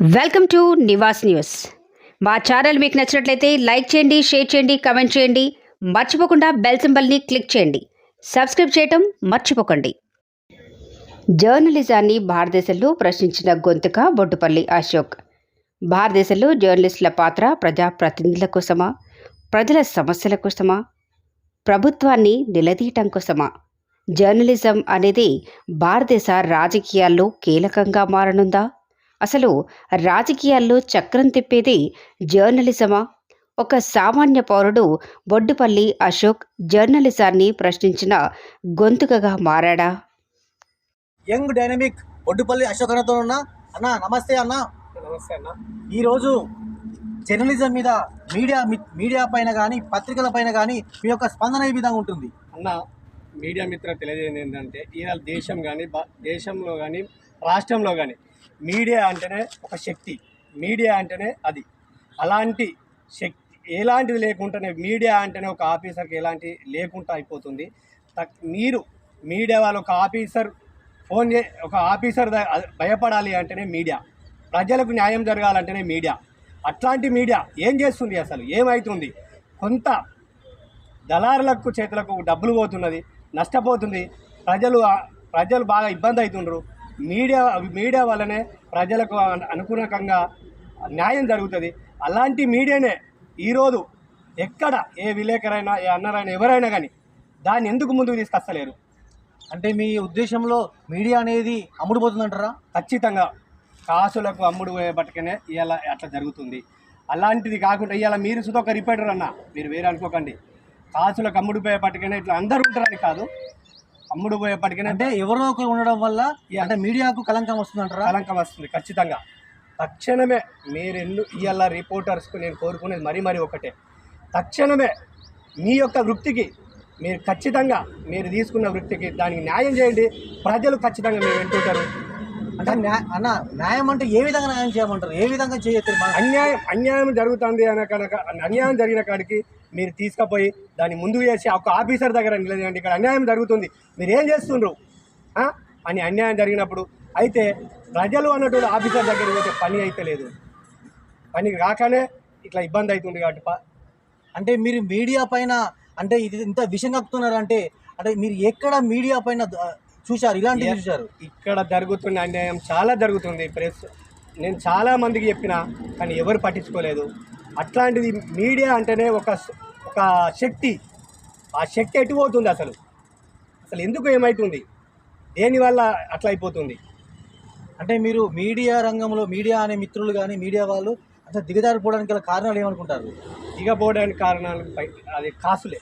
Welcome to Nivas news. మా channel మీకు నచ్చినట్లయితే లైక్ చేయండి షేర్ చేయండి కమెంట్ చేయండి. మర్చిపోకుండా బెల్ సింబల్ని క్లిక్ చేయండి. సబ్స్క్రైబ్ చేయటం మర్చిపోకండి. జర్నలిజాన్ని భారతదేశంలో ప్రశ్నించిన గొంతుక బొడ్డుపల్లి అశోక్. భారతదేశంలో జర్నలిస్టుల పాత్ర ప్రజాప్రతినిధుల కోసమా? ప్రజల సమస్యల కోసమా? ప్రభుత్వాన్ని నిలదీయటం కోసమా? జర్నలిజం అనేది భారతదేశ రాజకీయాల్లో కీలకంగా మారనుందా? అసలు రాజకీయాల్లో చక్రం తిప్పేది జర్నలిజమా? ఒక సామాన్య పౌరుడు బొడ్డుపల్లి అశోక్ జర్నలిజాన్ని ప్రశ్నించిన గొంతుకగా మారాడా? యంగ్ డైనమిక్ ఒడ్డుపల్లి అశోక్ అన్నతో ఉన్న. అన్న నమస్తే అన్న. నమస్తే అన్న. ఈరోజు జర్నలిజం మీద మీడియా మీడియా పైన కానీ పత్రికల పైన కానీ మీ యొక్క స్పందన ఏ విధంగా ఉంటుంది? అన్న మీడియా మిత్ర తెలియజేయండి ఏంటంటే ఇవాళ దేశం కానీ దేశంలో కానీ రాష్ట్రంలో కానీ మీడియా అంటేనే ఒక శక్తి. మీడియా అంటేనే అది. అలాంటి శక్తి ఎలాంటిది లేకుండానే మీడియా అంటేనే ఒక ఆఫీసర్కి ఎలాంటి లేకుండా అయిపోతుంది. మీరు మీడియా వాళ్ళు ఒక ఆఫీసర్ ఫోన్ చే ఒక ఆఫీసర్ భయపడాలి అంటేనే మీడియా. ప్రజలకు న్యాయం జరగాలంటేనే మీడియా. అట్లాంటి మీడియా ఏం చేస్తుంది అసలు? ఏమవుతుంది కొంత దళారులకు చేతులకు డబ్బులు పోతున్నది నష్టపోతుంది. ప్రజలు ప్రజలు బాగా ఇబ్బంది అవుతుండ్రు. మీడియా మీడియా వల్లనే ప్రజలకు అను- అనుకూలంగా న్యాయం జరుగుతుంది. అలాంటి మీడియానే ఈరోజు ఎక్కడ ఏ విలేకరైనా ఏ అన్నరైనా ఎవరైనా కానీ దాన్ని ఎందుకు ముందుకు తీసుకొస్తలేరు? అంటే మీ ఉద్దేశంలో మీడియా అనేది అమ్ముడుపోతుందంటారా ఖచ్చితంగా కాసులకు అమ్ముడు పోయే బట్టుకనే ఇవాళ అట్లా జరుగుతుంది. అలాంటిది కాకుండా ఇవాళ మీరు సుధా ఒక రిపేటర్ అన్న మీరు వేరే అనుకోకండి. కాసులకు అమ్ముడు పట్టుకనే ఇట్లా అందరూ ఉంటారని కాదు. అమ్ముడు పోయే పట్టుకనే అంటే ఎవరో ఒకరు ఉండడం వల్ల అంటే మీడియాకు కలంకం వస్తుందంటారా కలంకం వస్తుంది ఖచ్చితంగా. తక్షణమే మీరు ఎల్లు ఇవాళ రిపోర్టర్స్కు నేను కోరుకునేది మరీ మరీ ఒకటే. తక్షణమే మీ యొక్క వృత్తికి మీరు ఖచ్చితంగా మీరు తీసుకున్న వృత్తికి దానికి న్యాయం చేయండి. ప్రజలు ఖచ్చితంగా మీరు వింటుంటారు అంటే అన్న న్యాయం అంటే ఏ విధంగా న్యాయం చేయమంటారు? ఏ విధంగా చేయొచ్చు అన్యాయం అన్యాయం జరుగుతుంది అనే కనుక అన్యాయం జరిగిన కాడికి మీరు తీసుకుపోయి దాన్ని ముందుకు చేసి ఒక ఆఫీసర్ దగ్గర నిలదండి ఇక్కడ అన్యాయం జరుగుతుంది. మీరు ఏం చేస్తుండ్రు? అని అన్యాయం జరిగినప్పుడు అయితే ప్రజలు అన్నటువంటి ఆఫీసర్ దగ్గరికి పోతే పని అయితే లేదు. పని రాకనే ఇట్లా ఇబ్బంది అవుతుంది కాబట్టి అంటే మీరు మీడియా పైన అంటే ఇది ఇంత విషం కక్కుతున్నారు అంటే అంటే మీరు ఎక్కడ మీడియా పైన చూశారు? ఇలాంటివి చూశారు? ఇక్కడ జరుగుతున్న అన్యాయం చాలా జరుగుతుంది. ప్రెస్ నేను చాలా మందికి చెప్పిన కానీ ఎవరు పట్టించుకోలేదు. అట్లాంటిది మీడియా అంటేనే ఒక ఒక శక్తి. ఆ శక్తి ఎటు పోతుంది అసలు? అసలు ఎందుకు ఏమవుతుంది దేనివల్ల అట్లా అయిపోతుంది? అంటే మీరు మీడియా రంగంలో మీడియా అనే మిత్రులు కానీ మీడియా వాళ్ళు అంటే దిగజారిపోవడానికి గల కారణాలు ఏమనుకుంటారు? దిగపోవడానికి కారణాలు అది కాసులే.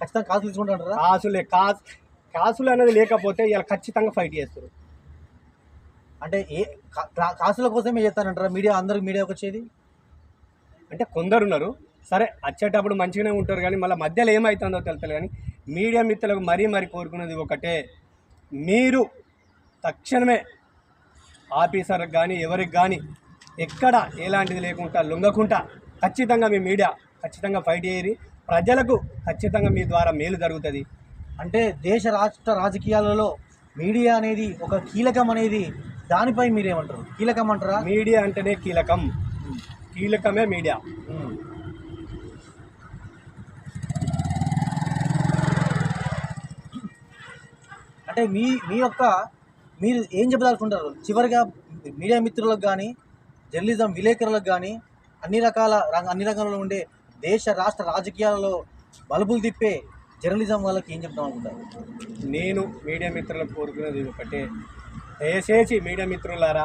ఖచ్చితంగా కాసు తీసుకుంటారా కాసులే కాసు కాసులు అనేది లేకపోతే ఇలా ఖచ్చితంగా ఫైట్ చేస్తారు. అంటే ఏ కాసుల కోసమే చేస్తానంటారా మీడియా అందరికి మీడియాకి వచ్చేది? అంటే కొందరు ఉన్నారు. సరే వచ్చేటప్పుడు మంచిగానే ఉంటారు కానీ మళ్ళీ మధ్యలో ఏమవుతుందో తెలుతలేదు కానీ మీడియా మిత్రులకు మరీ మరీ కోరుకున్నది ఒకటే. మీరు తక్షణమే ఆఫీసర్కి కానీ ఎవరికి కానీ ఎక్కడ ఎలాంటిది లేకుండా లొంగకుండా ఖచ్చితంగా మీ మీడియా ఖచ్చితంగా ఫైట్ చేయరు ప్రజలకు ఖచ్చితంగా మీ ద్వారా మేలు జరుగుతుంది. అంటే దేశ రాష్ట్ర రాజకీయాలలో మీడియా అనేది ఒక కీలకం అనేది దానిపై మీరేమంటారు? కీలకం అంటారా? మీడియా అంటేనే కీలకం. కీలకమే మీడియా. అంటే మీ మీ యొక్క మీరు ఏం చెప్పదలుచుకుంటారు? చివరిగా మీడియా మిత్రులకు కానీ జర్నలిజం విలేకరులకు కానీ అన్ని రకాల రంగ అన్ని రంగాల్లో ఉండే దేశ రాష్ట్ర రాజకీయాలలో బలుపులు తిప్పే జర్నలిజం వాళ్ళకి ఏం చెప్తాం అనుకుంటారు? నేను మీడియా మిత్రులకు కోరుకునేది ఒకటే. దయచేసి మీడియా మిత్రులారా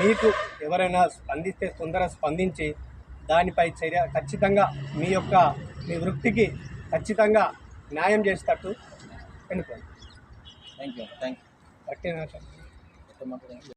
మీకు ఎవరైనా స్పందిస్తే తొందరగా స్పందించి దానిపై చర్య ఖచ్చితంగా మీ యొక్క మీ వృత్తికి ఖచ్చితంగా న్యాయం చేసేటట్టు ఎన్నుకోండి. Thank you thank you